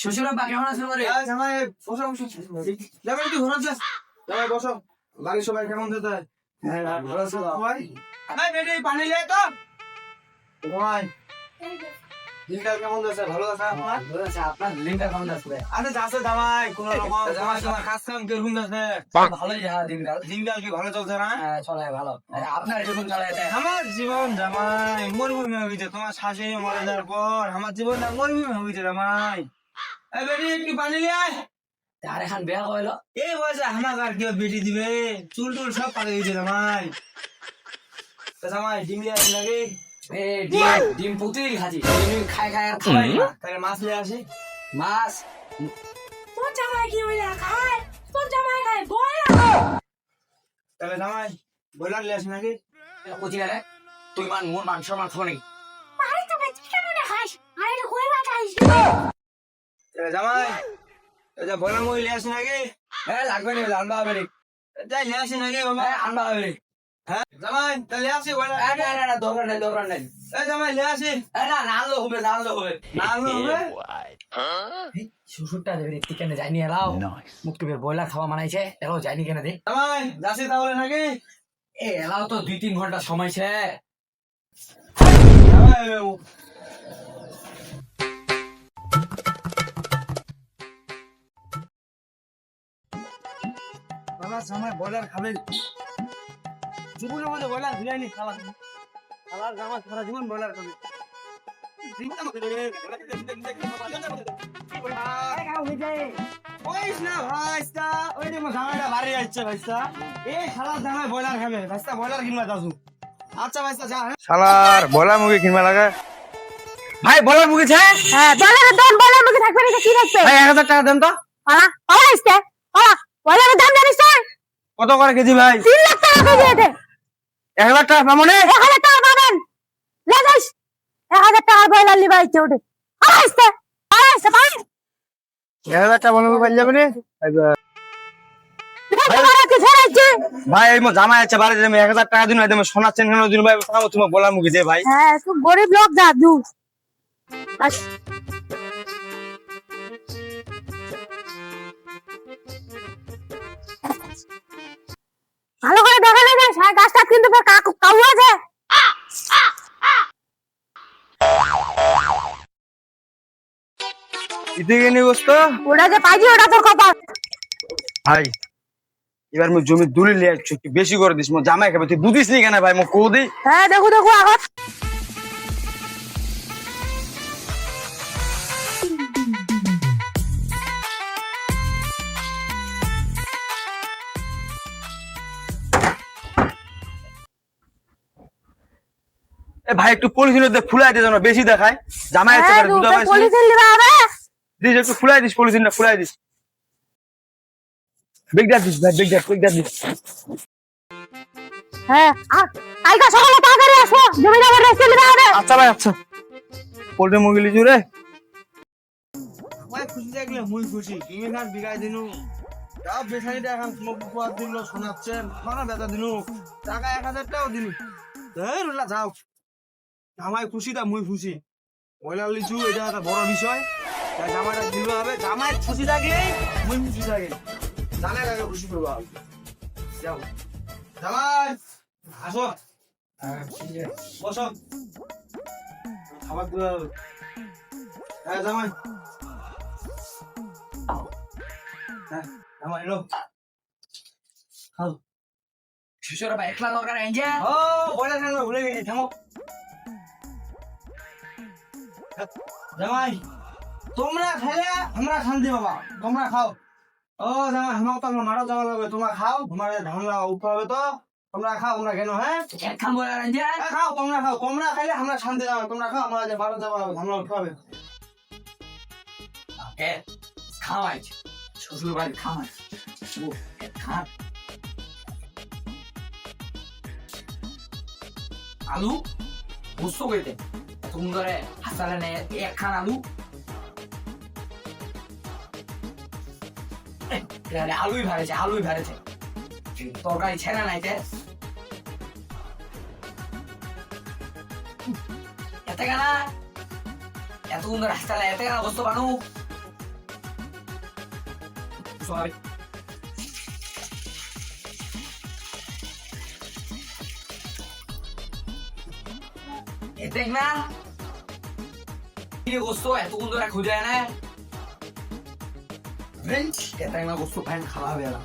শ্বশুর কেমন আছে বলে জামাই বসো বসো। জামাই একটু ঘোরা যাস জামাই বসো। বাড়ির সবাই কেমন যেতে হ্যাঁ ভালো আছে ভাই। এই বেটি পানি লে তো। ভাই দিনকাল কেমন যাচ্ছে? ভালো আছে আমার ভালো আছে আপনার লিঙ্কটা কেমন আছে আরে যাচ্ছে জামাই কোন রকম জামাই তোমার কাজ কাম কীরকম যাচ্ছে? ভালোই যা দিনকাল। দিনকাল কি ভালো চলছে না? হ্যাঁ চলে ভালো। আপনার জীবন চলে যায় আমার জীবন জামাই মরুভূমি হয়ে গেছে। তোমার শাশুড়ি মরে যাওয়ার পর আমার জীবনটা মরুভূমি হয়ে গেছে জামাই। বেটি একটু পানি লিয়ে আয়। তার এখন বিয়া কইলো এই বয়সে আমাকে আর কেউ বেটি দিবে। চুল টুল সব পাকে গেছে জামাই। তা জামাই ডিম লিয়ে আসি নাকি? এ ডিম ডিম প্রতিদিন খাচ্ছি ডিম খাই খাই আর খাই না তাহলে মাছ আসি মাছ। তোর জামাই কি হইলা খায় তোর জামাই খায় বয় তাহলে জামাই ব্রয়লার লিয়ে আসি নাকি? রে তুই মান মোর মাংস মাংস নাকি? আরে কেমন আরে খাইস জামাই এটা ব্রয়লার মুরগি লিয়ে নাকি? হ্যাঁ লাগবে না আনবা হবে নাকি? বাবা আনবা হবে হ্যাঁ জামাই তাহলে লিয়ে আসি ব্রয়লার না না না দরকার নেই দরকার নেই। এই জামাই না না আনলো হবে না আনলো হবে। না আনলে হবে? শ্বশুরটা দেবে কেন যায়নি এলাও। মুক্তি বের বয়লার খাওয়া মানাইছে এলাও যায়নি কেন দে। জামাই যাচ্ছি তাহলে নাকি? এ এলাও তো দুই তিন ঘণ্টা সময় ছে জামাই বাবা জামাই ব্রয়লার খাবে। জীবনের মধ্যে ব্রয়লার বিরিয়ানি খাওয়া খাবার জামাই সারা জীবন ব্রয়লার খাবে। আচ্ছা শালার কিনবা লাগে। ভাই বলার মুখে হ্যাঁ বলার মুখে থাকবে না কি থাকবে? ভাই টাকা দেন তো। বলারের দাম জানিস কত করে কেজি ভাই? তিন লাখ টাকা কেজি এক হাজার টাকা পামনে এক হাজার টাকা পাবেন। লে যাইস এক হাজার টাকা ইচ্ছে ওঠে। আসতে আসতে পালা এক হাজার টাকা পাই যাবে নি। ভাই এই মো জামাই আছে বাড়ি এক হাজার টাকা দিন একদম সোনার চেন কেন দিন ভাই? তোমার বলার মুখে যে ভাই। হ্যাঁ খুব গরিব লোক যা দু নেই গাছটা কিন্তু কাউ আছে ইতে গেনি বস্তু? ওটা যে পাইছি ওটা তোর কপাল। ভাই এবার মো জমি দুলি লিয়ে বেশি করে দিস মো জামাই খাবে। তুই বুঝিস নি কেন ভাই মো কৌ দি। হ্যাঁ দেখো দেখো আগত ভাই একটু পলিথিন ফুলাই দে যেন বেশি দেখায়। জামাই আছে হ্যাঁ পলিথিন দিস একটু ফুলাই দিস পলিথিনটা ফুলাই দিস। বিগডা দিস ভাই বিগডা বিগডা দিস। হ্যাঁ কালকে সকালে তাড়াতাড়ি আসো। আচ্ছা ভাই আচ্ছা। পোল্ট্রি মুরগি লিচু রে খুশি থাকলে মুই খুশি। তুমি খান বিঘাই দিনু। তাও বেসানিটা এখন উপহার দিল শোনাচ্ছে। মানা বেতা দিনু। টাকা এক হাজার টাকাও দিনু ধর যাও। জামাই খুশি তা মুই খুশি। বয়লার লিচু এটা একটা বড় বিষয়। তাই জামাইটা দিল হবে জামাই খুশি থাকলে মুই খুশি থাকি। জামাই আগে খুশি করব হবে। যাও। জামাই আসো। বসো। খাবার দিতে হবে হ্যাঁ জামাই। হ্যাঁ জামাই এলো। খাও। আব্বা একলা দরকার এনজে ও বয়লার খান ভুলে গেছি থামো। জামাই তোমরা খেলে আমরা শান্তি বাবা তোমরা খাও। ও জামাই আমার তো আমার মারা যাওয়া লাগবে তোমরা খাও তোমার উঠতে হবে তো। তোমরা খাও আমরা কেন হ্যাঁ খাও তোমরা খাও। তোমরা খাইলে আমরা শান্তি যাবে তোমরা খাও আমরা যে বারো যাওয়া হবে। ধান লাগা উঠতে হবে এ খাওয়াইছে শ্বশুর বাড়ি খাওয়াই ও খান আলু বুঝতো কইতে তুমি ধরে হাসালে নে এক খান আলু এখানে আলুই ভারেছে আলুই ভারেছে। তরকারি ছেড়ে নাইতে এতে গানা এত সুন্দর হাসতালে এতে গানা বস্তু বানু? গোস্ত খাবে এতে না কি গোস্ত এতক্ষণ ধরে খুঁজে না এতে না গোস্ত ফ্যান খাওয়া হবে না